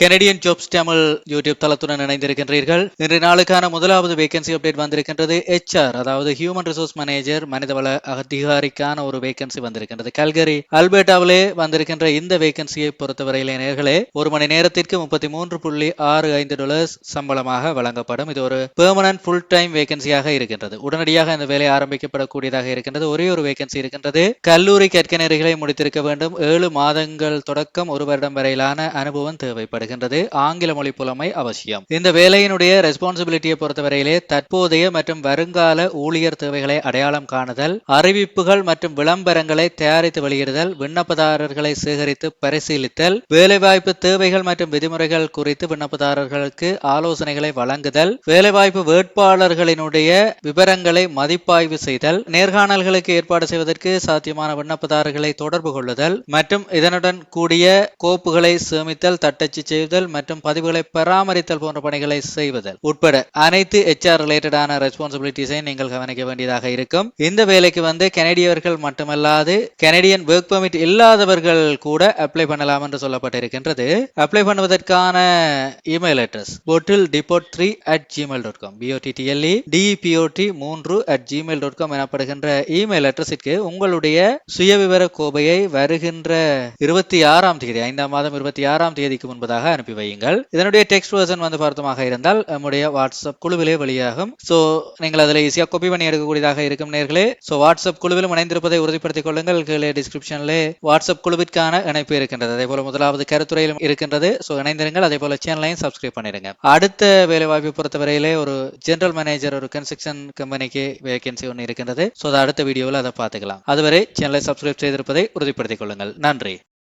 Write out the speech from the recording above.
Canadian jobs Tamil YouTube தளத்துடன் இணைந்திருக்கின்றீர்கள். இன்று நாளுக்கான முதலாவது வேகன்சி அப்டேட் வந்திருக்கின்றது. ஹெச்ஆர் அதாவது ஹியூமன் ரிசோர்ஸ் மேனேஜர் மனிதவள அதிகாரிக்கான ஒரு வேகன்சி வந்திருக்கின்றது. கல்கரி அல்பேட்டாவிலே வந்திருக்கின்ற இந்த வேகன்சியை பொறுத்தவரையிலே நேர்களே ஒரு மணி நேரத்திற்கு முப்பத்தி மூன்று புள்ளி ஆறு ஐந்து டாலர்ஸ் சம்பளமாக வழங்கப்படும். இது ஒரு பெர்மனன்ட் ஃபுல் டைம் வேகன்சியாக இருக்கின்றது. உடனடியாக இந்த வேலை ஆரம்பிக்கப்படக்கூடியதாக இருக்கின்றது. ஒரே ஒரு வேகன்சி இருக்கின்றது. கல்லூரி கற்கனரிகளை முடித்திருக்க வேண்டும். ஏழு மாதங்கள் தொடக்கம் ஒரு வருடம் வரையிலான அனுபவம் தேவைப்படுகின்றது ஆங்கில மொழி புலமை அவசியம். இந்த வேலையினுடைய ரெஸ்பான்சிபிலிட்டியை பொறுத்தவரையிலே தற்போதைய மற்றும் வருங்கால ஊழியர் தேவைகளை அடையாளம் காணுதல் அறிவிப்புகள் மற்றும் விளம்பரங்களை தயாரித்து வெளியிடுதல் விண்ணப்பதாரர்களை சேகரித்து பரிசீலித்தல் வேலைவாய்ப்பு தேவைகள் மற்றும் விதிமுறைகள் குறித்து விண்ணப்பதாரர்களுக்கு ஆலோசனைகளை வழங்குதல் வேலைவாய்ப்பு வேட்பாளர்களினுடைய விவரங்களை மதிப்பாய்வு செய்தல் நேர்காணல்களுக்கு ஏற்பாடு செய்வதற்கு சாத்தியமான விண்ணப்பதாரர்களை தொடர்பு கொள்ளுதல் மற்றும் இதனுடன் கூடிய கோப்புகளை சேமித்தல் தட்டச்சு செய்தல் மற்றும் பதிவுகளை பராமரித்தல் போன்ற பணிகளை செய்வதல் உட்பட அனைத்து ஹெச்ஆர் ரிலேட்டடான ரெஸ்பான்சிபிலிட்டிஸை நீங்கள் கவனிக்க வேண்டியதாக இருக்கும். இந்த வேலைக்கு வந்து கனடியவர்கள் மட்டுமல்லாது கனடியன் ஒர்க் பெர்மிட் இல்லாதவர்கள் கூட அப்ளை பண்ணலாம் என்று சொல்லப்பட்டிருக்கின்றது. அப்ளை பண்ணுவதற்கான இமெயில் அட்ரஸ் போட்டில் depot three at Gmail dot com P O T T L E T P O T மூன்று அட் ஜிமெயில் டாட் காம் எனப்படுகின்ற இமெயில் அட்ரஸிற்கு உங்களுடைய சுயவிவர கோபையை வருகின்ற இருபத்தி ஆறாம் தேதி ஐந்தாம் மாதம் இருபத்தி ஆறாம் தேதிக்கு முன்பதாக அனுப்பி வையுங்கள். இதனுடைய டெக்ஸ்ட் வெர்ஷன் வந்து பார்த்தமாக இருந்தால் நம்முடைய வாட்ஸ்அப் குழுவிலே வெளியாகும். ஸோ நீங்கள் அதில் ஈஸியாக கோப்பி பண்ணி எடுக்கக்கூடியதாக இருக்கும் நேர்களே. ஸோ வாட்ஸ்அப் குழுவிலும் இணைந்திருப்பதை உறுதிப்படுத்திக் கொள்ளுங்கள். கீழே டிஸ்கிரிப்ஷனிலே வாட்ஸ்அப் குழுவிற்கான இணைப்பு இருக்கின்றது. அதே போல முதலாவது கருத்துறையிலும் இருக்கின்றது. ஸோ இணைந்திருங்கள். அதே போல சேனலையும் சப்ஸ்கிரைப் பண்ணிடுங்க. அடுத்த வேலைவாய்ப்பை பொறுத்தவரையிலே ஒரு ஜெனரல் மேனேஜர் ஒரு கன்ஸ்ட்ரக்ஷன் கம்பெனிக்கு வேகன்சி ஒன்று இருக்கின்றது. ஸோ அதை அடுத்த வீடியோவில் அதை பார்த்துக்கலாம். அதுவரை சேனலை சப்ஸ்கிரைப் செய்திருப்பதை உறுதிப்படுத்திக் கொள்ளுங்கள். நன்றி.